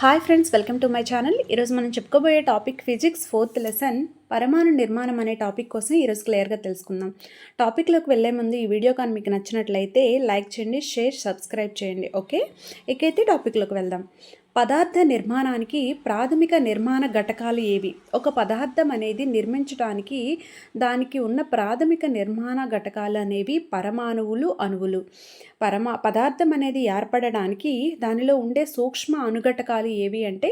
Hi friends welcome to my channel ఈరోజు మనం చెప్పుకోబోయే టాపిక్ ఫిజిక్స్ ఫోర్త్ లెసన్ పరమాణు నిర్మాణం అనే టాపిక్ కోసం ఈరోజు క్లియర్గా తెలుసుకుందాం. టాపిక్లోకి వెళ్ళే ముందు ఈ వీడియో కానీ మీకు నచ్చినట్లయితే లైక్ చేయండి షేర్ సబ్స్క్రైబ్ చేయండి ఓకే ఇకైతే టాపిక్లోకి వెళ్దాం. పదార్థ నిర్మాణానికి ప్రాథమిక నిర్మాణ ఘటకాలు ఏవి? ఒక పదార్థం అనేది నిర్మించడానికి దానికి ఉన్న ప్రాథమిక నిర్మాణ ఘటకాలు అనేవి పరమాణువులు అణువులు. పరమా పదార్థం అనేది ఏర్పడడానికి దానిలో ఉండే సూక్ష్మ అణుఘటకాలు ఏవి అంటే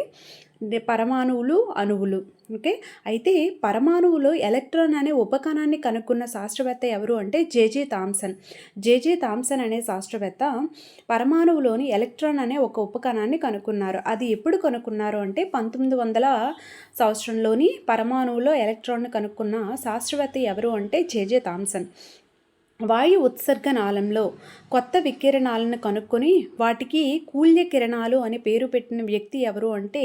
పరమాణువులు అణువులు. ఓకే? అయితే పరమాణువులో ఎలక్ట్రాన్ అనే ఉపకణాన్ని కనుక్కున్న శాస్త్రవేత్త ఎవరు అంటే జేజే థామ్సన్. జేజే థామ్సన్ అనే శాస్త్రవేత్త పరమాణువులోని ఎలక్ట్రాన్ అనే ఒక ఉపకణాన్ని కనుక్కున్నారు. అది ఎప్పుడు కనుక్కున్నారు అంటే పంతొమ్మిది వందల సంవత్సరంలోని పరమాణువులో ఎలక్ట్రాన్ను కనుక్కున్న శాస్త్రవేత్త ఎవరు అంటే జేజే థామ్సన్. వాయు ఉత్సర్గ నాళంలో కొత్త వికిరణాలను కనుక్కొని వాటికి కూల్య కిరణాలు అని పేరు పెట్టిన వ్యక్తి ఎవరు అంటే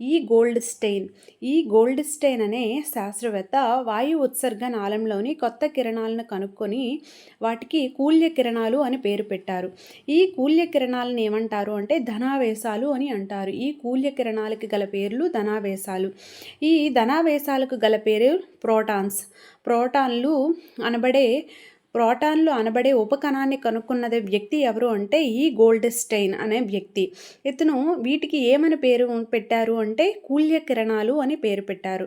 ఈ గోల్డ్ స్టెయిన్ ఈ గోల్డ్ స్టెయిన్ అనే శాస్త్రవేత్త వాయు ఉత్సర్గ నాళంలోని కొత్త కిరణాలను కనుక్కొని వాటికి కూల్య కిరణాలు అని పేరు పెట్టారు. ఈ కూల్య కిరణాలను ఏమంటారు అంటే ధనావేశాలు అని అంటారు. ఈ కూల్య కిరణాలకి గల పేర్లు ధనావేశాలు. ఈ ధనావేశాలకు గల పేరు ప్రోటాన్స్. ప్రోటాన్లు అనబడే ప్రోటాన్లు అనబడే ఉపకణాన్ని కనుక్కున్నది వ్యక్తి ఎవరు అంటే ఈ గోల్డ్ స్టెయిన్ అనే వ్యక్తి. ఇతను వీటికి ఏమని పేరు పెట్టారు అంటే కూల్య కిరణాలు అని పేరు పెట్టారు.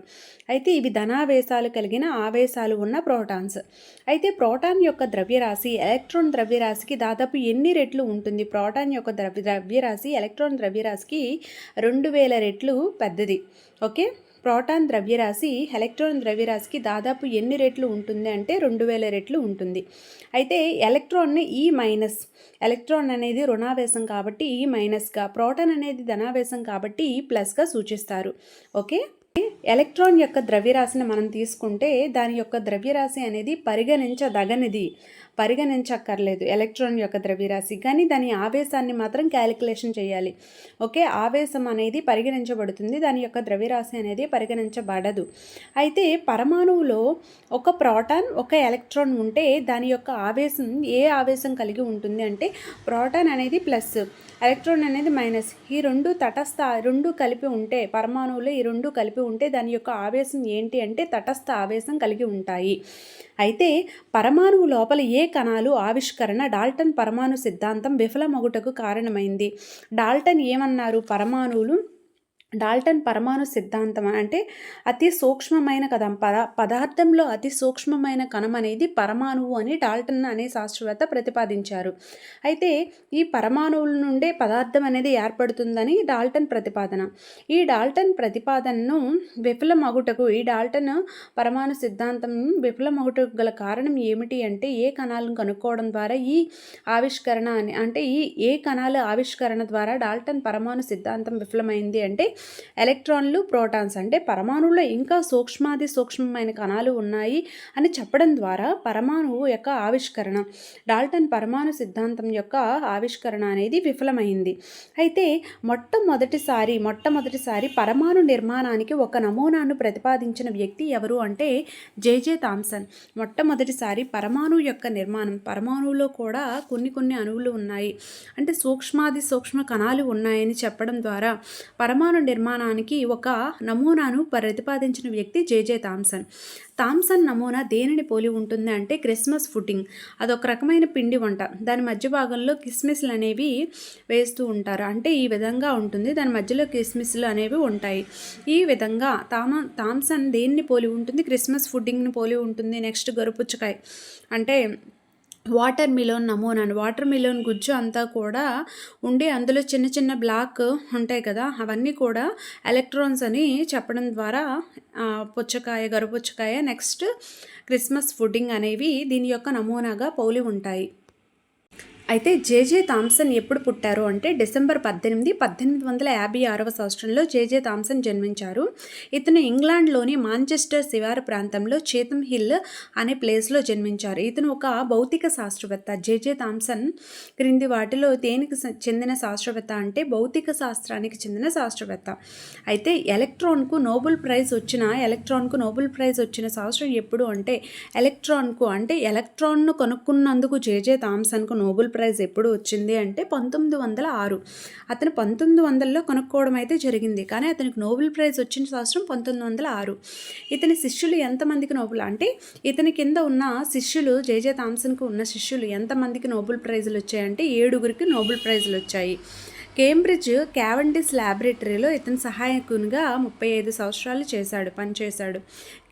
అయితే ఇవి ధనావేశాలు కలిగిన ఆవేశాలు ఉన్న ప్రోటాన్స్. అయితే ప్రోటాన్ యొక్క ద్రవ్యరాశి ఎలక్ట్రాన్ ద్రవ్యరాశికి దాదాపు ఎన్ని రెట్లు ఉంటుంది? ప్రోటాన్ యొక్క ద్రవ్య ద్రవ్యరాశి ఎలక్ట్రాన్ ద్రవ్యరాశికి రెండు వేల రెట్లు పెద్దది. ఓకే? ప్రోటాన్ ద్రవ్యరాశి ఎలక్ట్రాన్ ద్రవ్యరాశికి దాదాపు ఎన్ని రెట్లు ఉంటుంది అంటే రెండు వేల రెట్లు ఉంటుంది. అయితే ఎలక్ట్రాన్ని ఈ మైనస్ ఎలక్ట్రాన్ అనేది రుణావేశం కాబట్టి ఈ మైనస్గా ప్రోటాన్ అనేది ధనావేశం కాబట్టి ఈ ప్లస్గా సూచిస్తారు. ఓకే? ఎలక్ట్రాన్ యొక్క ద్రవ్యరాశిని మనం తీసుకుంటే దాని యొక్క ద్రవ్యరాశి అనేది పరిగణించదగనిది. పరిగణించక్కర్లేదు ఎలక్ట్రాన్ యొక్క ద్రవ్యరాశి. కానీ దాని ఆవేశాన్ని మాత్రం క్యాలిక్యులేషన్ చేయాలి. ఓకే? ఆవేశం అనేది పరిగణించబడుతుంది. దాని యొక్క ద్రవ్యరాశి అనేది పరిగణించబడదు. అయితే పరమాణువులో ఒక ప్రోటాన్ ఒక ఎలక్ట్రాన్ ఉంటే దాని యొక్క ఆవేశం ఏ ఆవేశం కలిగి ఉంటుంది అంటే ప్రోటాన్ అనేది ప్లస్ ఎలక్ట్రాన్ అనేది మైనస్. ఈ రెండు తటస్థ రెండు కలిపి ఉంటే పరమాణువులు ఈ రెండు కలిపి ఉంటే దాని యొక్క ఆవేశం ఏంటి అంటే తటస్థ ఆవేశం కలిగి ఉంటాయి. అయితే పరమాణువు లోపల ఏ కణాలు ఆవిష్కరణ డాల్టన్ పరమాణు సిద్ధాంతం విఫలమగుటకు కారణమైంది? డాల్టన్ ఏమన్నారు? పరమాణువులు డాల్టన్ పరమాణు సిద్ధాంతం అంటే అతి సూక్ష్మమైన కథం. పద పదార్థంలో అతి సూక్ష్మమైన కణం అనేది పరమాణువు అని డాల్టన్ అనే శాస్త్రవేత్త ప్రతిపాదించారు. అయితే ఈ పరమాణువుల నుండే పదార్థం అనేది ఏర్పడుతుందని డాల్టన్ ప్రతిపాదన. ఈ డాల్టన్ ప్రతిపాదనను విఫలమగుటకు ఈ డాల్టన్ పరమాణు సిద్ధాంతం విఫలమగుటకు గల కారణం ఏమిటి అంటే ఏ కణాలను కనుక్కోవడం ద్వారా ఈ ఆవిష్కరణ అని అంటే ఈ ఏ కణాల ఆవిష్కరణ ద్వారా డాల్టన్ పరమాణు సిద్ధాంతం విఫలమైంది అంటే ఎలక్ట్రాన్లు ప్రోటాన్స్ అంటే పరమాణువులో ఇంకా సూక్ష్మాది సూక్ష్మమైన కణాలు ఉన్నాయి అని చెప్పడం ద్వారా పరమాణువు యొక్క ఆవిష్కరణ డాల్టన్ పరమాణు సిద్ధాంతం యొక్క ఆవిష్కరణ అనేది విఫలమైంది. అయితే మొట్టమొదటిసారి మొట్టమొదటిసారి పరమాణు నిర్మాణానికి ఒక నమూనాను ప్రతిపాదించిన వ్యక్తి ఎవరు అంటే జేజే థామ్సన్. మొట్టమొదటిసారి పరమాణు యొక్క నిర్మాణం పరమాణువులో కూడా కొన్ని కొన్ని అణువులు ఉన్నాయి. అంటే సూక్ష్మాది సూక్ష్మ కణాలు ఉన్నాయని చెప్పడం ద్వారా పరమాణు నిర్మాణానికి ఒక నమూనాను ప్రతిపాదించిన వ్యక్తి జేజే థామ్సన్. థామ్సన్ నమూనా దేనిని పోలి ఉంటుంది అంటే క్రిస్మస్ ఫుడ్డింగ్. అదొక రకమైన పిండి వంట. దాని మధ్య భాగంలో కిస్మిస్లు అనేవి వేస్తూ ఉంటారు. అంటే ఈ విధంగా ఉంటుంది. దాని మధ్యలో కిస్మిస్లు అనేవి ఉంటాయి. ఈ విధంగా తామ థామ్సన్ దేన్ని పోలి ఉంటుంది? క్రిస్మస్ ఫుడ్డింగ్ని పోలి ఉంటుంది. నెక్స్ట్ గరుపుచ్చకాయ. అంటే వాటర్ మిలోన్ నమూనాను వాటర్ మిలోన్ గుజ్జు అంతా కూడా ఉండి అందులో చిన్న చిన్న బ్లాక్ ఉంటాయి కదా అవన్నీ కూడా ఎలక్ట్రాన్స్ అని చెప్పడం ద్వారా పుచ్చకాయ గరుపుచ్చకాయ నెక్స్ట్ క్రిస్మస్ ఫుడ్డింగ్ అనేవి దీని యొక్క నమూనాగా పౌలి ఉంటాయి. అయితే జేజే థామ్సన్ ఎప్పుడు పుట్టారు అంటే డిసెంబర్ పద్దెనిమిది పద్దెనిమిది వందల యాభై ఆరవ సంవత్సరంలో జేజే థామ్సన్ జన్మించారు. ఇతను ఇంగ్లాండ్లోని మాంచెస్టర్ శివారు ప్రాంతంలో చేతమ్ హిల్ అనే ప్లేస్లో జన్మించారు. ఇతను ఒక భౌతిక శాస్త్రవేత్త. జేజే థామ్సన్ క్రింది వాటిలో దేనికి చెందిన శాస్త్రవేత్త అంటే భౌతిక శాస్త్రానికి చెందిన శాస్త్రవేత్త. అయితే ఎలక్ట్రాన్కు నోబెల్ ప్రైజ్ వచ్చిన ఎలక్ట్రాన్కు నోబెల్ ప్రైజ్ వచ్చిన శాస్త్రం ఎప్పుడు అంటే ఎలక్ట్రాన్కు అంటే ఎలక్ట్రాన్ను కనుక్కున్నందుకు జేజే థామ్సన్కు నోబెల్ ప్రైజ్ ఎప్పుడు వచ్చింది అంటే పంతొమ్మిది వందల ఆరు. అతను పంతొమ్మిది వందలలో కొనుక్కోవడం అయితే జరిగింది. కానీ అతనికి నోబెల్ ప్రైజ్ వచ్చిన సంవత్సరం పంతొమ్మిది వందల ఆరు. ఇతని శిష్యులు ఎంతమందికి నోబెల్? అంటే ఇతని కింద ఉన్న శిష్యులు జేజే థామ్సన్కు ఉన్న శిష్యులు ఎంతమందికి నోబెల్ ప్రైజులు వచ్చాయంటే ఏడుగురికి నోబెల్ ప్రైజులు వచ్చాయి. కేంబ్రిడ్జ్ క్యావెండిస్ ల్యాబొరేటరీలో ఇతను సహాయకునిగా ముప్పై ఐదు సంవత్సరాలు చేశాడు పనిచేశాడు.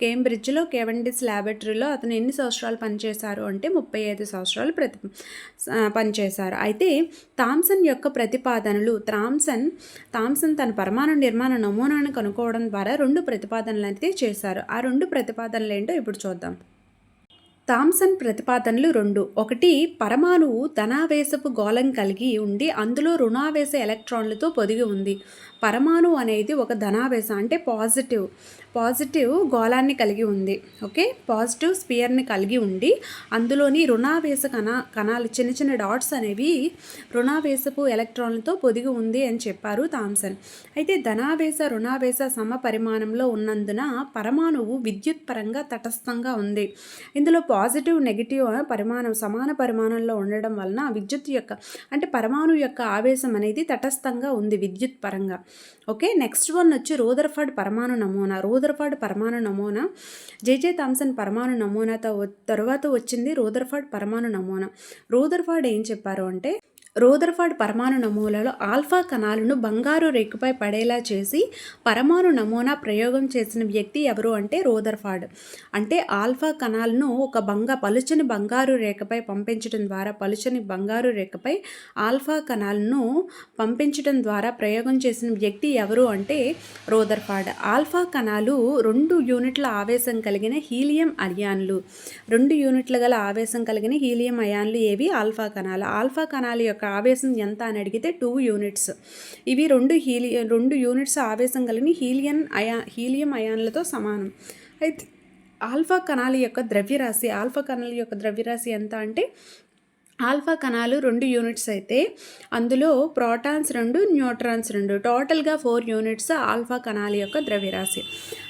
కేంబ్రిడ్జ్లో కేవెండిస్ ల్యాబొరేటరీలో అతను ఎన్ని సంవత్సరాలు పనిచేశారు అంటే ముప్పై ఐదు సంవత్సరాలు ప్రతి పనిచేశారు. అయితే థామ్సన్ యొక్క ప్రతిపాదనలు థామ్సన్ థామ్సన్ తన పరమాణు నిర్మాణ నమూనాను కనుక్కోవడం ద్వారా రెండు ప్రతిపాదనలు అయితే చేశారు. ఆ రెండు ప్రతిపాదనలు ఏంటో ఇప్పుడు చూద్దాం. థామ్సన్ ప్రతిపాదనలు రెండు. ఒకటి పరమాణువు ధనావేశపు గోళం కలిగి ఉండి అందులో రుణావేశ ఎలక్ట్రాన్లతో పొదిగి ఉంది. పరమాణువు అనేది ఒక ధనావేశ అంటే పాజిటివ్ పాజిటివ్ గోళాన్ని కలిగి ఉంది ఓకే? పాజిటివ్ స్పియర్ని కలిగి ఉండి అందులోని రుణావేశ కణ కణాలు చిన్న చిన్న డాట్స్ అనేవి రుణావేశపు ఎలక్ట్రాన్లతో పొదిగి ఉంది అని చెప్పారు థామ్సన్. అయితే ధనావేశ రుణావేశ సమ పరిమాణంలో ఉన్నందున పరమాణువు విద్యుత్ పరంగా తటస్థంగా ఉంది. ఇందులో పాజిటివ్ నెగిటివ్ పరిమాణం సమాన పరిమాణంలో ఉండడం వలన విద్యుత్ యొక్క అంటే పరమాణు యొక్క ఆవేశం అనేది తటస్థంగా ఉంది విద్యుత్ పరంగా. ఓకే నెక్స్ట్ వన్ వచ్చి రోదర్ఫర్డ్ పరమాణు నమూనా. రోదర్ఫర్డ్ పరమాణు నమూనా. జేజే థామ్సన్ పరమాణు నమూనాతో తర్వాత వచ్చింది రోదర్ఫర్డ్ పరమాణు నమూనా. రోదర్ఫర్డ్ ఏం చెప్పారు అంటే రోదర్ఫాడ్ పరమాణు నమూనాలో ఆల్ఫా కణాలను బంగారు రేకుపై పడేలా చేసి పరమాణు నమూనా ప్రయోగం చేసిన వ్యక్తి ఎవరు అంటే రోదర్ఫాడ్ అంటే ఆల్ఫా కణాలను ఒక బంగ పలుచని బంగారు రేఖపై పంపించడం ద్వారా పలుచని బంగారు రేఖపై ఆల్ఫా కణాలను పంపించడం ద్వారా ప్రయోగం చేసిన వ్యక్తి ఎవరు అంటే రోదర్ఫాడ్ ఆల్ఫా కణాలు రెండు యూనిట్ల ఆవేశం కలిగిన హీలియం అయాన్లు. రెండు యూనిట్ల గల ఆవేశం కలిగిన హీలియం అయాన్లు ఏవి? ఆల్ఫా కణాలు. ఆల్ఫా కణాల యొక్క ఆవేశం ఎంత అని అడిగితే టూ యూనిట్స్. ఇవి రెండు హీలి రెండు యూనిట్స్ ఆవేశం కలిగిన హీలియన్ అయా హీలియం అయాన్లతో సమానం. అయితే ఆల్ఫా కణాల యొక్క ద్రవ్యరాశి ఆల్ఫా కణాల యొక్క ద్రవ్యరాశి ఎంత అంటే ఆల్ఫా కణాలు రెండు యూనిట్స్ అయితే అందులో ప్రోటాన్స్ రెండు న్యూట్రాన్స్ రెండు. టోటల్గా ఫోర్ యూనిట్స్ ఆల్ఫా కణాల యొక్క ద్రవ్యరాశి.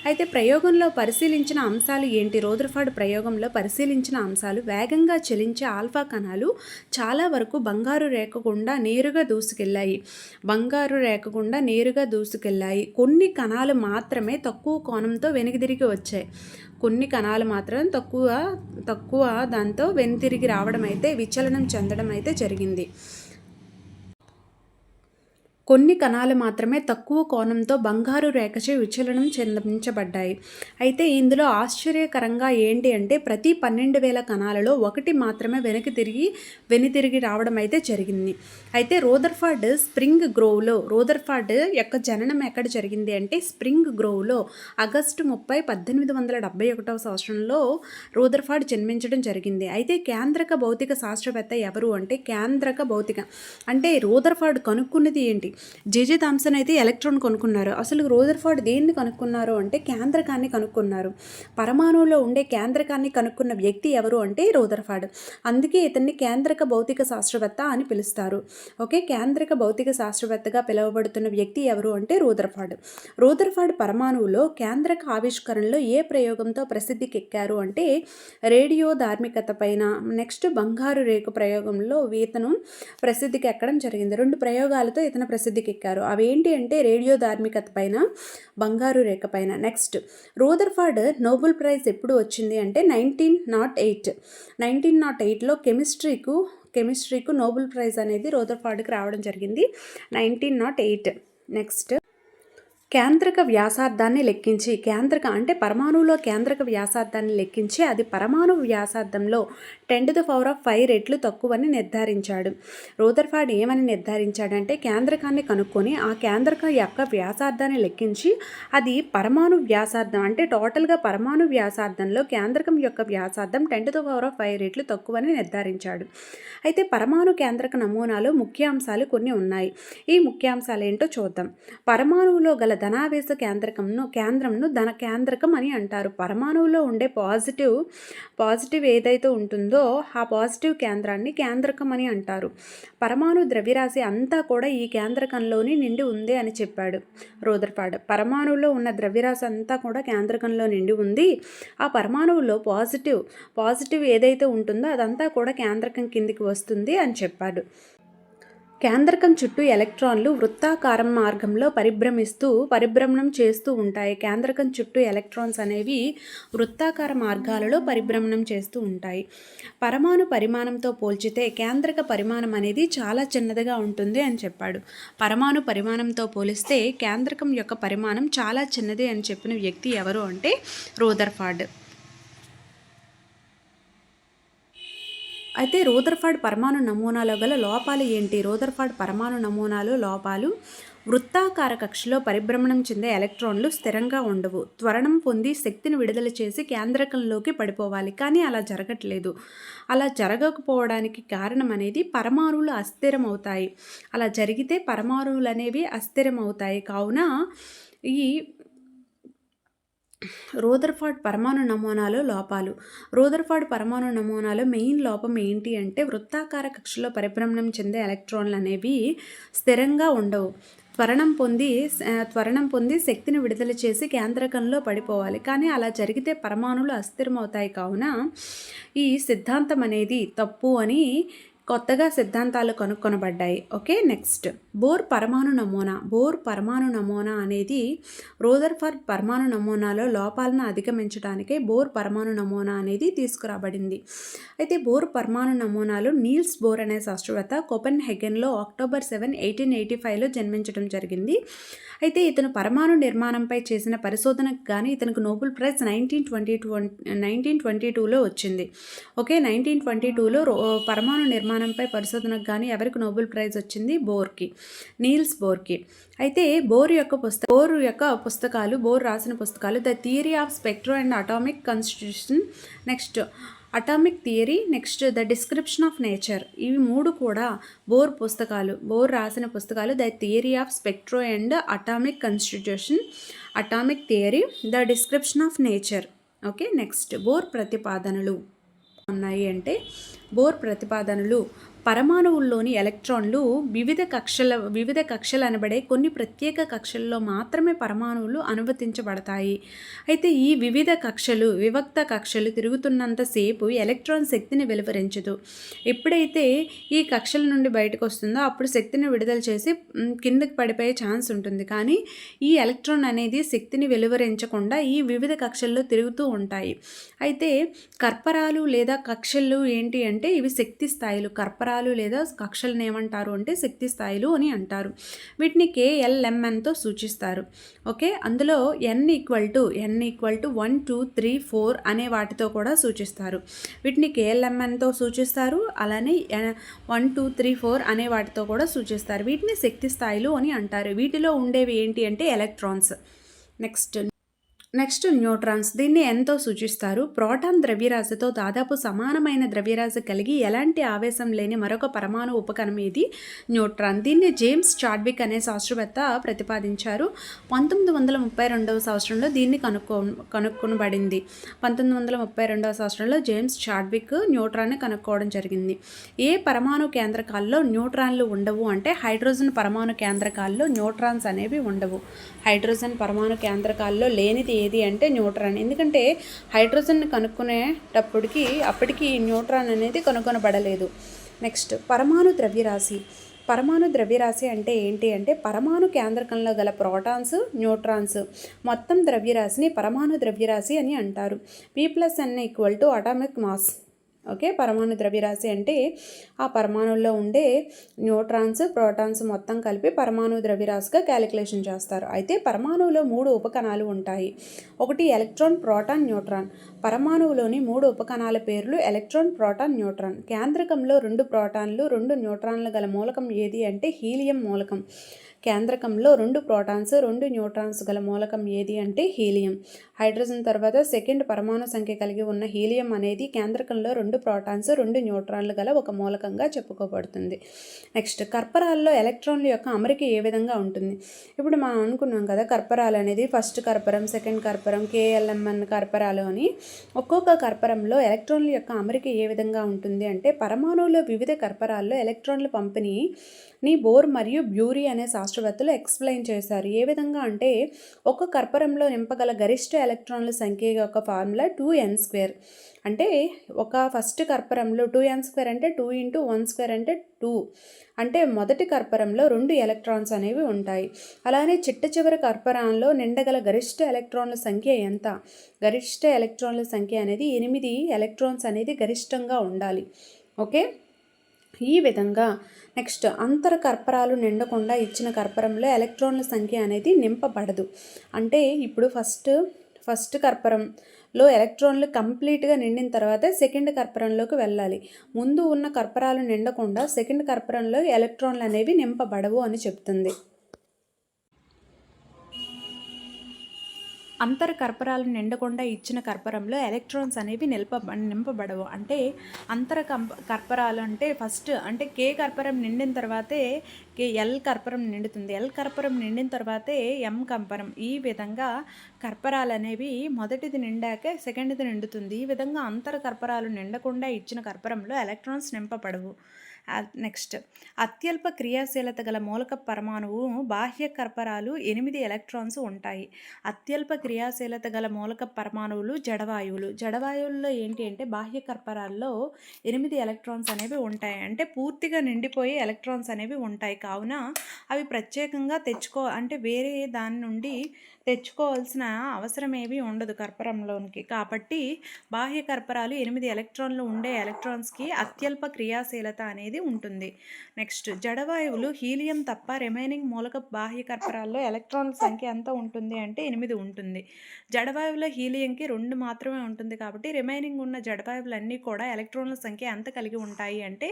అయితే ప్రయోగంలో పరిశీలించిన అంశాలు ఏంటి? రోదర్ఫర్డ్ ప్రయోగంలో పరిశీలించిన అంశాలు వేగంగా చలించే ఆల్ఫా కణాలు చాలా వరకు బంగారు రేఖ గుండా నేరుగా దూసుకెళ్ళాయి. బంగారు రేఖ గుండా నేరుగా దూసుకెళ్ళాయి. కొన్ని కణాలు మాత్రమే తక్కువ కోణంతో వెనుకదిరిగి వచ్చాయి. కొన్ని కణాలు మాత్రం తక్కువ తక్కువ దాంతో వెనుతిరిగి రావడం అయితే విచలనం చెందడం అయితే జరిగింది. కొన్ని కణాలు మాత్రమే తక్కువ కోణంతో బంగారు రేఖచే విచలనం చెందించబడ్డాయి. అయితే ఇందులో ఆశ్చర్యకరంగా ఏంటి అంటే ప్రతి పన్నెండు వేల కణాలలో ఒకటి మాత్రమే వెనక్కి తిరిగి వెనుతిరిగి రావడం అయితే జరిగింది. అయితే రోదర్ఫర్డ్ స్ప్రింగ్ గ్రోవ్లో రోదర్ఫర్డ్ యొక్క జననం ఎక్కడ జరిగింది అంటే స్ప్రింగ్ గ్రోవ్లో ఆగస్టు ముప్పై పద్దెనిమిది వందల డెబ్బై ఒకటవ సంవత్సరంలో రోదర్ఫర్డ్ జన్మించడం జరిగింది. అయితే కేంద్రక భౌతిక శాస్త్రవేత్త ఎవరు అంటే కేంద్రక భౌతిక అంటే రోదర్ఫర్డ్ కనుక్కున్నది ఏంటి? జేజే థామ్సన్ అయితే ఎలక్ట్రాన్ కొనుక్కున్నారు. అసలు రోజర్ఫార్డ్ దేన్ని కనుక్కున్నారు అంటే కేంద్రకాన్ని కనుక్కున్నారు. పరమాణువులో ఉండే కేంద్రకాన్ని కనుక్కున్న వ్యక్తి ఎవరు అంటే రోదర్ఫర్డ్ అందుకే ఇతన్ని కేంద్రక భౌతిక శాస్త్రవేత్త అని పిలుస్తారు. ఓకే కేంద్రక భౌతిక శాస్త్రవేత్తగా పిలువబడుతున్న వ్యక్తి ఎవరు అంటే రోదర్ఫర్డ్ రోదర్ఫర్డ్ పరమాణువులో కేంద్రక ఆవిష్కరణలో ఏ ప్రయోగంతో ప్రసిద్ధికి ఎక్కారు అంటే రేడియో ధార్మికత పైన నెక్స్ట్ బంగారు రేకు ప్రయోగంలో ఇతను ప్రసిద్ధికి ఎక్కడం జరిగింది. రెండు ప్రయోగాలతో ఇతను ప్రసిద్ధి ప్రసిద్ధికెక్కారు. అవేంటి అంటే రేడియో ధార్మికత పైన బంగారు రేఖ పైన. నెక్స్ట్ రూదర్ఫార్డ్ నోబెల్ ప్రైజ్ ఎప్పుడు వచ్చింది అంటే nineteen nought eight. Nineteen nought ఎయిట్లో కెమిస్ట్రీకు కెమిస్ట్రీకు నోబెల్ ప్రైజ్ అనేది రూదర్ఫార్డ్కి రావడం జరిగింది. Nineteen nought eight. నెక్స్ట్ కేంద్రక వ్యాసార్థాన్ని లెక్కించి కేంద్రక అంటే పరమాణువులో కేంద్రక వ్యాసార్థాన్ని లెక్కించి అది పరమాణు వ్యాసార్థంలో ten to the power of five రెట్లు తక్కువని నిర్ధారించాడు. రోదర్ఫాడ్ ఏమని నిర్ధారించాడంటే కేంద్రకాన్ని కనుక్కొని ఆ కేంద్రక యొక్క వ్యాసార్థాన్ని లెక్కించి అది పరమాణు వ్యాసార్థం అంటే టోటల్గా పరమాణు వ్యాసార్థంలో కేంద్రకం యొక్క వ్యాసార్థం ten to the power of five రెట్లు తక్కువని నిర్ధారించాడు. అయితే పరమాణు కేంద్రక నమూనాలో ముఖ్యాంశాలు కొన్ని ఉన్నాయి. ఈ ముఖ్యాంశాలు ఏంటో చూద్దాం. పరమాణువులో గల ధనావేశ కేంద్రకంను కేంద్రంను ధన కేంద్రకం అని అంటారు. పరమాణువులో ఉండే పాజిటివ్ పాజిటివ్ ఏదైతే ఉంటుందో ఆ పాజిటివ్ కేంద్రాన్ని కేంద్రకం అని అంటారు. పరమాణు ద్రవ్యరాశి అంతా కూడా ఈ కేంద్రకంలోని నిండి ఉంది అని చెప్పాడు రోదర్పాడ్. పరమాణువులో ఉన్న ద్రవ్యరాశి అంతా కూడా కేంద్రకంలో నిండి ఉంది. ఆ పరమాణువులో పాజిటివ్ పాజిటివ్ ఏదైతే ఉంటుందో అదంతా కూడా కేంద్రకం కిందికి వస్తుంది అని చెప్పాడు. కేంద్రకం చుట్టూ ఎలక్ట్రాన్లు వృత్తాకారం మార్గంలో పరిభ్రమిస్తూ పరిభ్రమణం చేస్తూ ఉంటాయి. కేంద్రకం చుట్టూ ఎలక్ట్రాన్స్ అనేవి వృత్తాకార మార్గాలలో పరిభ్రమణం చేస్తూ ఉంటాయి. పరమాణు పరిమాణంతో పోల్చితే కేంద్రక పరిమాణం అనేది చాలా చిన్నదిగా ఉంటుంది అని చెప్పాడు. పరమాణు పరిమాణంతో పోలిస్తే కేంద్రకం యొక్క పరిమాణం చాలా చిన్నది అని చెప్పిన వ్యక్తి ఎవరు అంటే రోదర్ఫార్డ్. అయితే రోదర్ఫార్డ్ పరమాణు నమూనాలో గల లోపాలు ఏంటి? రోదర్ఫార్డ్ పరమాణు నమూనాలు లోపాలు వృత్తాకార కక్షలో పరిభ్రమణం చెందే ఎలక్ట్రాన్లు స్థిరంగా ఉండవు. త్వరణం పొంది శక్తిని విడుదల చేసి కేంద్రకంలోకి పడిపోవాలి. కానీ అలా జరగట్లేదు. అలా జరగకపోవడానికి కారణం అనేది పరమాణువులు అస్థిరమవుతాయి. అలా జరిగితే పరమాణువులు అనేవి అస్థిరం అవుతాయి కావున ఈ రోదర్ఫాడ్ పరమాణు నమూనాలో లోపాలు. రోదర్ఫాడ్ పరమాణు నమూనాలో మెయిన్ లోపం ఏంటి అంటే వృత్తాకార కక్షలో పరిభ్రమణం చెందే ఎలక్ట్రాన్లు అనేవి స్థిరంగా ఉండవు. త్వరణం పొంది త్వరణం పొంది శక్తిని విడుదల చేసి కేంద్రకంలో పడిపోవాలి. కానీ అలా జరిగితే పరమాణులు అస్థిరమవుతాయి కావున ఈ సిద్ధాంతం అనేది తప్పు అని కొత్తగా సిద్ధాంతాలు కనుక్కొనబడ్డాయి. Okay next. బోర్ పరమాణు నమూనా. బోర్ పరమాణు నమూనా అనేది రోదర్ఫర్డ్ పరమాణు నమూనాలో లోపాలను అధిగమించడానికే బోర్ పరమాణు నమూనా అనేది తీసుకురాబడింది. అయితే బోర్ పరమాణు నమూనాలు నీల్స్ బోర్ అనే శాస్త్రవేత్త కోపెన్ హెగెన్లో అక్టోబర్ సెవెన్ ఎయిటీన్ ఎయిటీ ఫైవ్లో జన్మించడం జరిగింది. అయితే ఇతను పరమాణు నిర్మాణంపై చేసిన పరిశోధనకు కానీ ఇతనికి Nobel prize nineteen twenty two nineteen twenty టూలో వచ్చింది. ఓకే నైన్టీన్ ట్వంటీ టూలో పరమాణు నిర్మాణం విధానంపై పరిశోధనకు కానీ ఎవరికి నోబెల్ ప్రైజ్ వచ్చింది? బోర్కి. నీల్స్ బోర్కి. అయితే బోర్ యొక్క పుస్తక బోర్ యొక్క పుస్తకాలు బోర్ రాసిన పుస్తకాలు the theory of spectra and atomic constitution next. Atomic theory next the description of nature. ఇవి మూడు కూడా బోర్ పుస్తకాలు బోర్ రాసిన పుస్తకాలు the theory of spectra and atomic constitution atomic theory the description of nature. Okay next. Bohr ప్రతిపాదనలు. ఉన్నాయి అంటే bore ప్రతిపాదనలు పరమాణువుల్లోని ఎలక్ట్రాన్లు వివిధ కక్షల వివిధ కక్షలు అనబడే కొన్ని ప్రత్యేక కక్షల్లో మాత్రమే పరమాణువులు అనుమతించబడతాయి. అయితే ఈ వివిధ కక్షలు వివక్త కక్షలు తిరుగుతున్నంతసేపు ఎలక్ట్రాన్ శక్తిని వెలువరించదు. ఎప్పుడైతే ఈ కక్షల నుండి బయటకు వస్తుందో అప్పుడు శక్తిని విడుదల చేసి కిందకి పడిపోయే ఛాన్స్ ఉంటుంది. కానీ ఈ ఎలక్ట్రాన్ అనేది శక్తిని వెలువరించకుండా ఈ వివిధ కక్షల్లో తిరుగుతూ ఉంటాయి. అయితే కర్పరాలు లేదా కక్షలు ఏంటి అంటే ఇవి శక్తి స్థాయిలు. కర్పరాలు స్థాయిలు లేదా కక్షలను ఏమంటారు అంటే శక్తి స్థాయిలు అని అంటారు. వీటిని కేఎల్ఎంఎన్తో సూచిస్తారు. ఓకే? అందులో N equal to N equal to one two three four అనే వాటితో కూడా సూచిస్తారు. వీటిని కేఎల్ఎంఎన్తో సూచిస్తారు. అలానే వన్ టూ త్రీ ఫోర్ అనే వాటితో కూడా సూచిస్తారు. వీటిని శక్తి స్థాయిలు అని అంటారు. వీటిలో ఉండేవి ఏంటి అంటే ఎలక్ట్రాన్స్. నెక్స్ట్ నెక్స్ట్ న్యూట్రాన్స్ దీన్ని ఎంతో సూచిస్తారు. ప్రోటాన్ ద్రవ్యరాశితో దాదాపు సమానమైన ద్రవ్యరాశి కలిగి ఎలాంటి ఆవేశం లేని మరొక పరమాణు ఉపకణం ఇది న్యూట్రాన్. దీన్ని జేమ్స్ చాడ్విక్ అనే శాస్త్రవేత్త ప్రతిపాదించారు. పంతొమ్మిది వందల ముప్పై రెండవ సంవత్సరంలో దీన్ని కనుక్కో కనుక్కొనబడింది. పంతొమ్మిది వందల ముప్పై రెండవ సంవత్సరంలో జేమ్స్ చాడ్విక్ న్యూట్రాన్ని కనుక్కోవడం జరిగింది. ఏ పరమాణు కేంద్రకాల్లో న్యూట్రాన్లు ఉండవు అంటే హైడ్రోజన్ పరమాణు కేంద్రకాల్లో న్యూట్రాన్స్ అనేవి ఉండవు. హైడ్రోజన్ పరమాణు కేంద్రకాల్లో లేనిది ఏది అంటే న్యూట్రాన్. ఎందుకంటే హైడ్రోజన్ కనుక్కునేటప్పటికి అప్పటికి న్యూట్రాన్ అనేది కనుగొనబడలేదు. నెక్స్ట్ పరమాణు ద్రవ్యరాశి. పరమాణు ద్రవ్యరాశి అంటే ఏంటి అంటే పరమాణు కేంద్రకంలో గల ప్రోటాన్స్ న్యూట్రాన్స్ మొత్తం ద్రవ్యరాశిని పరమాణు ద్రవ్యరాశి అని అంటారు. P plus N equal to atomic mass okay? పరమాణు ద్రవ్యరాశి అంటే ఆ పరమాణుల్లో ఉండే న్యూట్రాన్స్ ప్రోటాన్స్ మొత్తం కలిపి పరమాణు ద్రవ్యరాశిగా క్యాలిక్యులేషన్ చేస్తారు. అయితే పరమాణువులో మూడు ఉపకణాలు ఉంటాయి. ఒకటి ఎలక్ట్రాన్ ప్రోటాన్ న్యూట్రాన్. పరమాణువులోని మూడు ఉపకణాల పేర్లు ఎలక్ట్రాన్ ప్రోటాన్ న్యూట్రాన్. కేంద్రకంలో రెండు ప్రోటాన్లు రెండు న్యూట్రాన్లు గల మూలకం ఏది అంటే హీలియం మూలకం. కేంద్రకంలో రెండు ప్రోటాన్స్ రెండు న్యూట్రాన్స్ గల మూలకం ఏది అంటే హీలియం. హైడ్రోజన్ తర్వాత సెకండ్ పరమాణు సంఖ్య కలిగి ఉన్న హీలియం అనేది కేంద్రకంలో రెండు ప్రోటాన్స్ రెండు న్యూట్రాన్లు గల ఒక మూలకంగా చెప్పుకోబడుతుంది. నెక్స్ట్ కర్పరాల్లో ఎలక్ట్రాన్ల యొక్క అమరిక ఏ విధంగా ఉంటుంది? ఇప్పుడు మనం అనుకున్నాం కదా కర్పరాలు అనేది ఫస్ట్ కర్పరం సెకండ్ కర్పరం కేఎల్ఎంఎన్ కర్పరాలు అని. ఒక్కొక్క కర్పరంలో ఎలక్ట్రాన్ల యొక్క అమరిక ఏ విధంగా ఉంటుంది అంటే పరమాణువులో వివిధ కర్పరాల్లో ఎలక్ట్రాన్ల పంపిణీ ని బోర్ మరియు బ్యూరీ అనే శాస్త్రవేత్తలు ఎక్స్ప్లెయిన్ చేశారు. ఏ విధంగా అంటే ఒక కర్పరంలో నింపగల గరిష్ట ఎలక్ట్రాన్ల సంఖ్య యొక్క ఫార్ములా టూ ఎన్ స్క్వేర్. అంటే ఒక ఫస్ట్ కర్పరంలో టూ ఎన్ స్క్వేర్ అంటే టూ ఇంటూ వన్ స్క్వేర్ అంటే టూ. అంటే మొదటి కర్పరంలో రెండు ఎలక్ట్రాన్స్ అనేవి ఉంటాయి. అలానే చిట్ట చివరి కర్పరాల్లో నిండగల గరిష్ట ఎలక్ట్రాన్ల సంఖ్య ఎంత? గరిష్ట ఎలక్ట్రాన్ల సంఖ్య అనేది ఎనిమిది ఎలక్ట్రాన్స్ అనేది గరిష్టంగా ఉండాలి. ఓకే? ఈ విధంగా నెక్స్ట్ అంతర కర్పరాలు నిండకుండా ఇచ్చిన కర్పరంలో ఎలక్ట్రాన్ల సంఖ్య అనేది నింపబడదు. అంటే ఇప్పుడు ఫస్ట్ ఫస్ట్ కర్పరంలో ఎలక్ట్రాన్లు కంప్లీట్గా నిండిన తర్వాత సెకండ్ కర్పరంలోకి వెళ్ళాలి. ముందు ఉన్న కర్పరాలు నిండకుండా సెకండ్ కర్పరంలో ఎలక్ట్రాన్లు అనేవి నింపబడవు అని చెప్తుంది. అంతర కర్పరాలు నిండకుండా ఇచ్చిన కర్పరంలో ఎలక్ట్రాన్స్ అనేవి నిలప నింపబడవు. అంటే అంతర కంప కర్పరాలు అంటే ఫస్ట్ అంటే కే కర్పరం నిండిన తర్వాతే కే ఎల్ కర్పరం నిండుతుంది. ఎల్ కర్పరం నిండిన తర్వాతే ఎం కంపరం. ఈ విధంగా కర్పరాలు అనేవి మొదటిది నిండాకే సెకండ్ది నిండుతుంది. ఈ విధంగా అంతర కర్పరాలు నిండకుండా ఇచ్చిన కర్పరంలో ఎలక్ట్రాన్స్ నింపబడవు. నెక్స్ట్ అత్యల్ప క్రియాశీలత గల మూలక పరమాణువు బాహ్య కర్పరాలు ఎనిమిది ఎలక్ట్రాన్స్ ఉంటాయి. అత్యల్ప క్రియాశీలత గల మూలక పరమాణువులు జడవాయువులు. జడవాయువుల్లో ఏంటి అంటే బాహ్య కర్పరాల్లో ఎనిమిది ఎలక్ట్రాన్స్ అనేవి ఉంటాయి. అంటే పూర్తిగా నిండిపోయే ఎలక్ట్రాన్స్ అనేవి ఉంటాయి. కావున అవి ప్రత్యేకంగా తెచ్చుకో అంటే వేరే దాని నుండి తెచ్చుకోవాల్సిన అవసరం ఏమీ ఉండదు కర్పరంలోనికి. కాబట్టి బాహ్య కర్పరాలు ఎనిమిది ఎలక్ట్రాన్లు ఉండే ఎలక్ట్రాన్స్కి అత్యల్ప క్రియాశీలత అనేది ఉంటుంది. నెక్స్ట్ జడవాయువులు హీలియం తప్ప రిమైనింగ్ మూలక బాహ్య కర్పరాల్లో ఎలక్ట్రాన్ల సంఖ్య ఎంత ఉంటుంది అంటే ఎనిమిది ఉంటుంది. జడవాయువుల హీలియంకి రెండు మాత్రమే ఉంటుంది కాబట్టి రిమైనింగ్ ఉన్న జడవాయువులన్నీ కూడా ఎలక్ట్రాన్ల సంఖ్య ఎంత కలిగి ఉంటాయి అంటే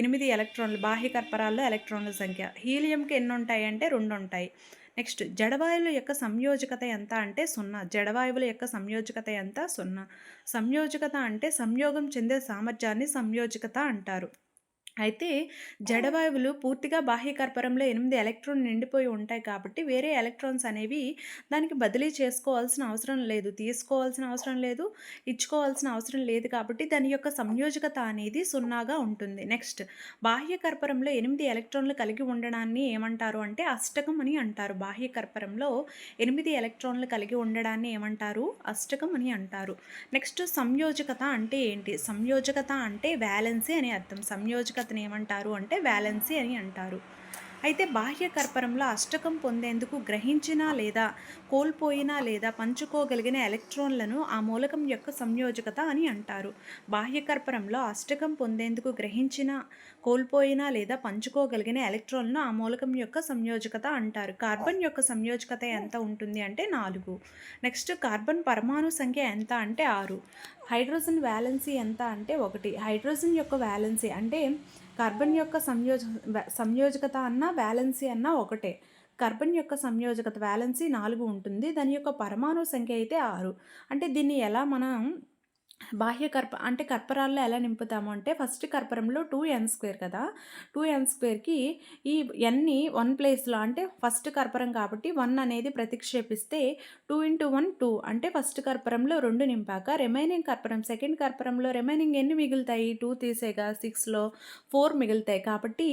ఎనిమిది ఎలక్ట్రాన్లు బాహ్య కర్పరాల్లో ఎలక్ట్రాన్ల సంఖ్య. హీలియంకి ఎన్ని ఉంటాయి అంటే రెండు ఉంటాయి. నెక్స్ట్ జడవాయువుల యొక్క సంయోజకత ఎంత అంటే సున్నా. జడవాయువుల యొక్క సంయోజకత ఎంత? సున్నా. సంయోజకత అంటే సంయోగం చెందే సామర్థ్యాన్ని సంయోజకత అంటారు. అయితే జడవాయువులు పూర్తిగా బాహ్య కర్పరంలో ఎనిమిది ఎలక్ట్రాన్ నిండిపోయి ఉంటాయి కాబట్టి వేరే ఎలక్ట్రాన్స్ అనేవి దానికి బదిలీ చేసుకోవాల్సిన అవసరం లేదు తీసుకోవాల్సిన అవసరం లేదు ఇచ్చుకోవాల్సిన అవసరం లేదు కాబట్టి దాని యొక్క సంయోజకత అనేది సున్నాగా ఉంటుంది. నెక్స్ట్ బాహ్య కర్పరంలో ఎనిమిది ఎలక్ట్రాన్లు కలిగి ఉండడాన్ని ఏమంటారు అంటే అష్టకం అని అంటారు. బాహ్య కర్పరంలో ఎనిమిది ఎలక్ట్రాన్లు కలిగి ఉండడాన్ని ఏమంటారు? అష్టకం అని అంటారు. నెక్స్ట్ సంయోజకత అంటే ఏంటి? సంయోజకత అంటే వ్యాలెన్సీ అని అర్థం. సంయోజకత పద్ధతిని ఏమంటారు అంటే వ్యాలెన్సీ అని అంటారు. అయితే బాహ్య కర్పరంలో అష్టకం పొందేందుకు గ్రహించిన లేదా కోల్పోయిన లేదా పంచుకోగలిగిన ఎలక్ట్రాన్లను ఆ మూలకం యొక్క సంయోజకత అని అంటారు. బాహ్య కర్పరంలో అష్టకం పొందేందుకు గ్రహించిన కోల్పోయిన లేదా పంచుకోగలిగిన ఎలక్ట్రాన్లను ఆ మూలకం యొక్క సంయోజకత అంటారు. కార్బన్ యొక్క సంయోజకత ఎంత ఉంటుంది అంటే నాలుగు. నెక్స్ట్ కార్బన్ పరమాణు సంఖ్య ఎంత అంటే ఆరు. హైడ్రోజన్ వ్యాలెన్సీ ఎంత అంటే ఒకటి. హైడ్రోజన్ యొక్క వ్యాలెన్సీ అంటే కార్బన్ యొక్క సంయోజ సంయోజకత అన్న వ్యాలెన్సీ అన్న ఒకటే. కార్బన్ యొక్క సంయోజకత వ్యాలెన్సీ నాలుగు ఉంటుంది. దాని యొక్క పరమాణు సంఖ్య అయితే ఆరు. అంటే దీన్ని ఎలా మనం బాహ్య కర్ప అంటే కర్పరాల్లో ఎలా నింపుతాము అంటే ఫస్ట్ కర్పరంలో టూ ఎన్ స్క్వేర్ కదా. టూ ఎన్ స్క్వేర్కి ఈ ఎన్ని వన్ ప్లేస్లో అంటే ఫస్ట్ కర్పరం కాబట్టి వన్ అనేది ప్రతిక్షేపిస్తే టూ ఇంటూ వన్ టూ. అంటే ఫస్ట్ కర్పరంలో రెండు నింపాక రిమైనింగ్ కర్పరం సెకండ్ కర్పరంలో రిమైనింగ్ ఎన్ని మిగులుతాయి? టూ తీసేగా సిక్స్లో ఫోర్ మిగులుతాయి కాబట్టి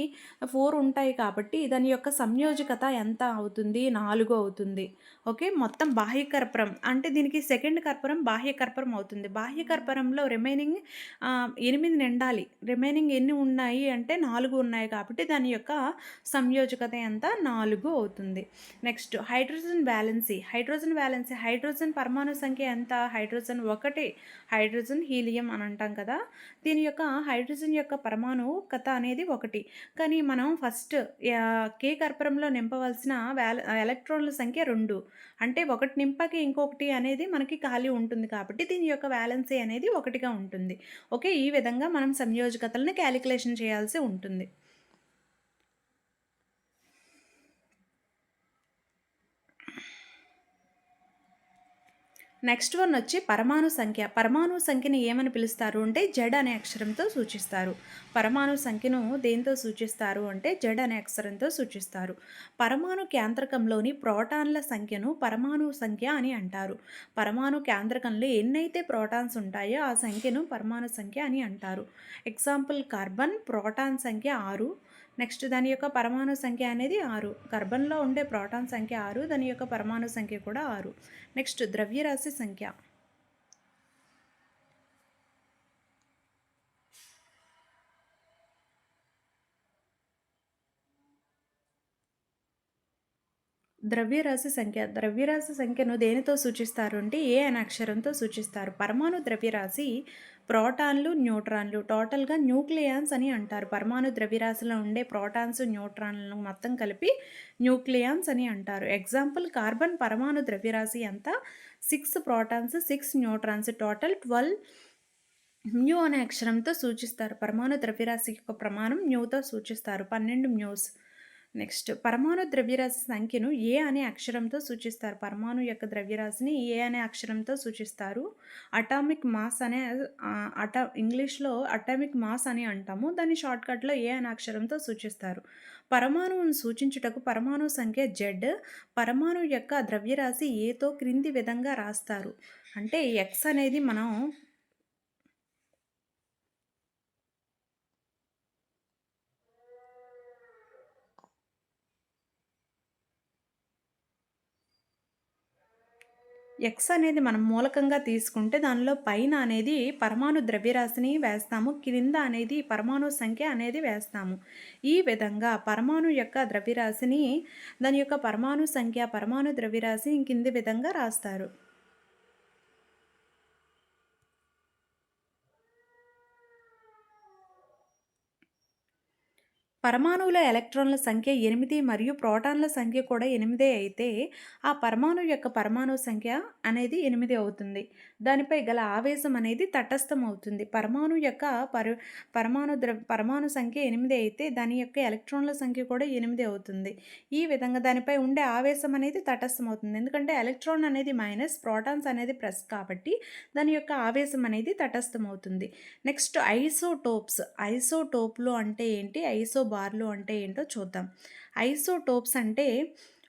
ఫోర్ ఉంటాయి కాబట్టి దాని యొక్క సంయోజకత ఎంత అవుతుంది? నాలుగు అవుతుంది. ఓకే? మొత్తం బాహ్య కర్పరం అంటే దీనికి సెకండ్ కర్పరం బాహ్య కర్పరం అవుతుంది. బాహ్య కర్పరంలో రిమైనింగ్ ఎనిమిది నిండాలి. రిమైనింగ్ ఎన్ని ఉన్నాయి అంటే నాలుగు ఉన్నాయి కాబట్టి దాని యొక్క సంయోజకత ఎంత? నాలుగు అవుతుంది. Next hydrogen valency hydrogen valency hydrogen పరమాణు సంఖ్య ఎంత? హైడ్రోజన్ ఒకటి హైడ్రోజన్ హీలియం అని అంటాం కదా. దీని యొక్క హైడ్రోజన్ యొక్క పరమాణు కథ అనేది ఒకటి. కానీ మనం ఫస్ట్ కే కర్పరంలో నింపవలసిన వ్యాల ఎలక్ట్రాన్ల సంఖ్య రెండు. అంటే ఒకటి నింపకి ఇంకొకటి అనేది మనకి ఖాళీ ఉంటుంది కాబట్టి దీని యొక్క వ్యాలెన్సీ అనేది ఒకటిగా ఉంటుంది. ఓకే? ఈ విధంగా మనం సంయోజకతలను క్యాలిక్యులేషన్ చేయాల్సి ఉంటుంది. నెక్స్ట్ వన్ వచ్చి పరమాణు సంఖ్య. పరమాణు సంఖ్యని ఏమని పిలుస్తారు అంటే జడ్ అనే అక్షరంతో సూచిస్తారు. పరమాణు సంఖ్యను దేంతో సూచిస్తారు అంటే జడ్ అనే అక్షరంతో సూచిస్తారు. పరమాణు కేంద్రకంలోని ప్రోటాన్ల సంఖ్యను పరమాణు సంఖ్య అని అంటారు. పరమాణు కేంద్రకంలో ఎన్నైతే ప్రోటాన్స్ ఉంటాయో ఆ సంఖ్యను పరమాణు సంఖ్య అని అంటారు. ఎగ్జాంపుల్ కార్బన్ ప్రోటాన్ సంఖ్య ఆరు నెక్స్ట్ దాని యొక్క పరమాణు సంఖ్య అనేది ఆరు. గర్భంలో ఉండే ప్రోటాన్ సంఖ్య ఆరు దాని యొక్క పరమాణు సంఖ్య కూడా ఆరు. నెక్స్ట్ ద్రవ్యరాశి సంఖ్య. ద్రవ్యరాశి సంఖ్య. ద్రవ్యరాశి సంఖ్యను దేనితో సూచిస్తారు అంటే ఏ అనే అక్షరంతో సూచిస్తారు. పరమాణు ద్రవ్యరాశి ప్రోటాన్లు న్యూట్రాన్లు. టోటల్గా న్యూక్లియాన్స్ అని అంటారు. పరమాణు ద్రవ్యరాశిలో ఉండే ప్రోటాన్స్ న్యూట్రాన్లను మొత్తం కలిపి న్యూక్లియాన్స్ అని అంటారు. ఎగ్జాంపుల్ కార్బన్ పరమాణు ద్రవ్యరాశి అంతా six protons six neutrons. Total twelve new అనే అక్షరంతో సూచిస్తారు. పరమాణు ద్రవ్యరాశి యొక్క ప్రమాణం న్యూతో సూచిస్తారు. పన్నెండు న్యూస్ నెక్స్ట్ పరమాణు ద్రవ్యరాశి సంఖ్యను ఏ అనే అక్షరంతో సూచిస్తారు. పరమాణు యొక్క ద్రవ్యరాశిని ఏ అనే అక్షరంతో సూచిస్తారు. అటామిక్ మాస్ అనే అటా ఇంగ్లీష్లో అటామిక్ మాస్ అని అంటాము. దాన్ని షార్ట్కట్లో ఏ అనే అక్షరంతో సూచిస్తారు. పరమాణువును సూచించుటకు పరమాణు సంఖ్య జెడ్ పరమాణు యొక్క ద్రవ్యరాశి ఏతో క్రింది విధంగా రాస్తారు. అంటే ఎక్స్ అనేది మనం ఎక్స్ అనేది మనం మూలకంగా తీసుకుంటే దానిలో పైన అనేది పరమాణు ద్రవ్యరాశిని వేస్తాము క్రింద అనేది పరమాణు సంఖ్య అనేది వేస్తాము. ఈ విధంగా పరమాణు యొక్క ద్రవ్యరాశిని దాని యొక్క పరమాణు సంఖ్య పరమాణు ద్రవ్యరాశి కింది విధంగా రాస్తారు. పరమాణువుల ఎలక్ట్రాన్ల సంఖ్య ఎనిమిది మరియు ప్రోటాన్ల సంఖ్య కూడా ఎనిమిదే అయితే ఆ పరమాణు యొక్క పరమాణు సంఖ్య అనేది ఎనిమిది అవుతుంది. దానిపై గల ఆవేశం అనేది తటస్థం అవుతుంది. పరమాణు యొక్క పర పరమాణు ద్ర పరమాణు సంఖ్య ఎనిమిది అయితే దాని యొక్క ఎలక్ట్రాన్ల సంఖ్య కూడా ఎనిమిది అవుతుంది. ఈ విధంగా దానిపై ఉండే ఆవేశం అనేది తటస్థం అవుతుంది. ఎందుకంటే ఎలక్ట్రాన్ అనేది మైనస్ ప్రోటాన్స్ అనేది ప్లస్ కాబట్టి దాని యొక్క ఆవేశం అనేది తటస్థం అవుతుంది. Next isotopes. ఐసోటోప్లు అంటే ఏంటి? ఐసో బార్లు అంటే ఏంటో చూద్దాం. ఐసోటోప్స్ అంటే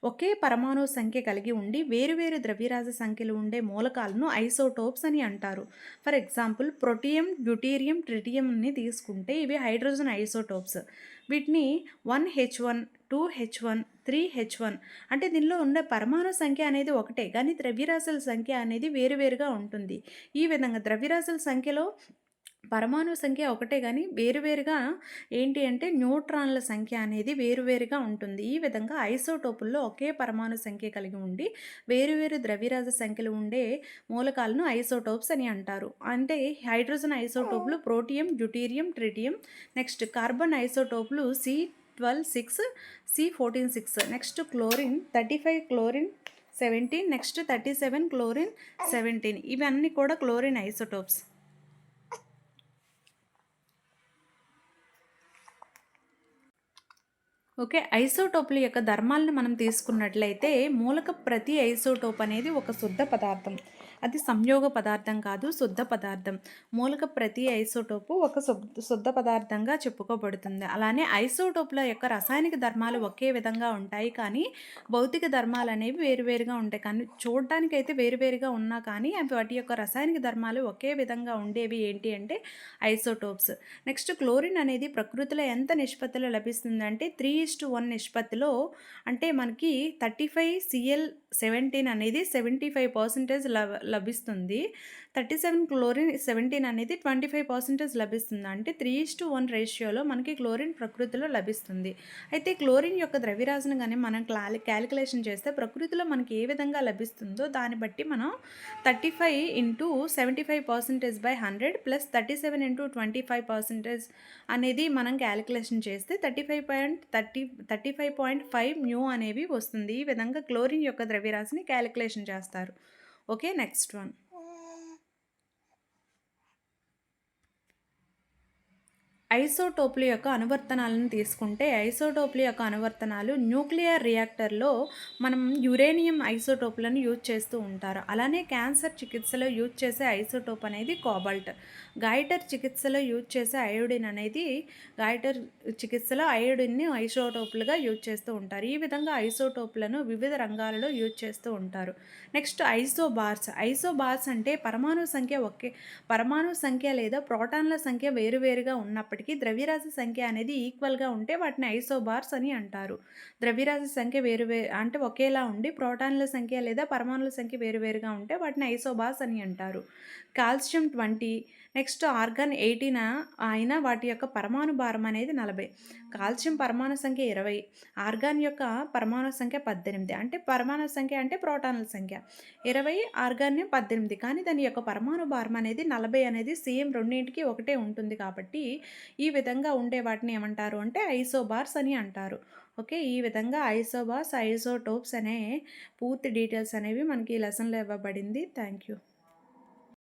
ఒకే పరమాణు సంఖ్య కలిగి ఉండి వేరువేరు ద్రవ్యరాశి సంఖ్యలు ఉండే మూలకాలను ఐసోటోప్స్ అని అంటారు. ఫర్ ఎగ్జాంపుల్ ప్రొటియం డ్యూటీరియం ట్రిటియంని తీసుకుంటే ఇవి హైడ్రోజన్ ఐసోటోప్స్. వీటిని one H one two H one three H one అంటే దీనిలో ఉన్న పరమాణు సంఖ్య అనేది ఒకటే కానీ ద్రవ్యరాశుల సంఖ్య అనేది వేరువేరుగా ఉంటుంది. ఈ విధంగా ద్రవ్యరాశుల సంఖ్యలో పరమాణు సంఖ్య ఒకటే కానీ వేరువేరుగా ఏంటి అంటే న్యూట్రాన్ల సంఖ్య అనేది వేరువేరుగా ఉంటుంది. ఈ విధంగా ఐసోటోపుల్లో ఒకే పరమాణు సంఖ్య కలిగి ఉండి వేరువేరు ద్రవ్యరాజ సంఖ్యలు ఉండే మూలకాలను ఐసోటోప్స్ అని అంటారు. అంటే hydrogen ఐసోటోపులు protium deuterium tritium next carbon ఐసోటోపులు C twelve six C fourteen six next chlorine thirty five chlorine seventeen next thirty seven chlorine seventeen. ఇవన్నీ కూడా క్లోరిన్ ఐసోటోప్స్. ఓకే? ఐసోటోప్ల యొక్క ధర్మాలను మనం తీసుకున్నట్లయితే మూలక ప్రతి ఐసోటోప్ అనేది ఒక శుద్ధ పదార్థం. అది సంయోగ పదార్థం కాదు శుద్ధ పదార్థం. మూలక ప్రతి ఐసోటోపు ఒక శుద్ధ పదార్థంగా చెప్పుకోబడుతుంది. అలానే ఐసోటోప్ల యొక్క రసాయనిక ధర్మాలు ఒకే విధంగా ఉంటాయి కానీ భౌతిక ధర్మాలు అనేవి వేరువేరుగా ఉంటాయి. కానీ చూడడానికి అయితే వేరువేరుగా ఉన్నా కానీ అవి వాటి యొక్క రసాయనిక ధర్మాలు ఒకే విధంగా ఉండేవి ఏంటి అంటే ఐసోటోప్స్. నెక్స్ట్ క్లోరిన్ అనేది ప్రకృతిలో ఎంత నిష్పత్తిలో లభిస్తుందంటే త్రీ ఇస్ టు వన్ నిష్పత్తిలో అంటే మనకి థర్టీ ఫైవ్ సిఎల్ సెవెంటీన్ అనేది సెవెంటీ ఫైవ్ పర్సెంటేజ్ లభిస్తుంది. థర్టీ సెవెన్ క్లోరిన్ సెవెంటీన్ అనేది ట్వంటీ ఫైవ్ పర్సెంటేజ్ లభిస్తుంది. అంటే త్రీ ఇస్ టు వన్ రేషియోలో మనకి క్లోరిన్ ప్రకృతిలో లభిస్తుంది. అయితే క్లోరిన్ యొక్క ద్రవ్యరాశిని కానీ మనం క్లాలి క్యాలిక్యులేషన్ చేస్తే ప్రకృతిలో మనకి ఏ విధంగా లభిస్తుందో దాన్ని బట్టి మనం thirty five into seventy five percentage by hundred plus thirty seven into twenty five percentage అనేది మనం క్యాలిక్యులేషన్ చేస్తే thirty five point thirty thirty five point five new అనేవి వస్తుంది. ఈ విధంగా క్లోరిన్ యొక్క ద్రవ్యరాశిని క్యాలిక్యులేషన్ చేస్తారు. ఓకే నెక్స్ట్ వన్ ఐసోటోప్ల యొక్క అనువర్తనాలను తీసుకుంటే ఐసోటోప్ల యొక్క అనువర్తనాలు న్యూక్లియర్ రియాక్టర్లో మనం యురేనియం ఐసోటోప్లను యూజ్ చేస్తూ ఉంటారు. అలానే క్యాన్సర్ చికిత్సలో యూజ్ చేసే ఐసోటోప్ అనేది కోబాల్ట్. గాయటర్ చికిత్సలో యూజ్ చేసే అయోడిన్ అనేది గాయటర్ చికిత్సలో అయోడిన్ని ఐసోటోప్లుగా యూజ్ చేస్తూ ఉంటారు. ఈ విధంగా ఐసోటోప్లను వివిధ రంగాలలో యూజ్ చేస్తూ ఉంటారు. Next isobars. ఐసోబార్స్ అంటే పరమాణు సంఖ్య ఒకే పరమాణు సంఖ్య లేదా ప్రోటాన్ల సంఖ్య వేరువేరుగా ఉన్నప్పటికీ ద్రవ్యరాశి సంఖ్య అనేది ఈక్వల్గా ఉంటే వాటిని ఐసోబార్స్ అని అంటారు. ద్రవ్యరాశి సంఖ్య వేరువే అంటే ఒకేలా ఉండి ప్రోటాన్ల సంఖ్య లేదా పరమాణుల సంఖ్య వేరువేరుగా ఉంటే వాటిని ఐసోబార్స్ అని అంటారు. Calcium twenty next argon eighteen? అయినా వాటి యొక్క పరమాణు భారం అనేది నలభై. కాల్షియం పరమాణు సంఖ్య ఇరవై. ఆర్గాన్ యొక్క పరమాణు సంఖ్య పద్దెనిమిది. అంటే పరమాణు సంఖ్య అంటే ప్రోటాన్ల సంఖ్య. ఇరవై ఆర్గాన్ పద్దెనిమిది. కానీ దాని యొక్క పరమాణు భారం అనేది నలభై అనేది సేమ్ రెండింటికి ఒకటే ఉంటుంది కాబట్టి ఈ విధంగా ఉండే వాటిని ఏమంటారు అంటే ఐసోబార్స్ అని అంటారు. ఓకే? ఈ విధంగా ఐసోబార్స్ ఐసోటోప్స్ అనే పూర్తి డీటెయిల్స్ అనేవి మనకి ఈ లెసన్లో ఇవ్వబడింది. Thank you.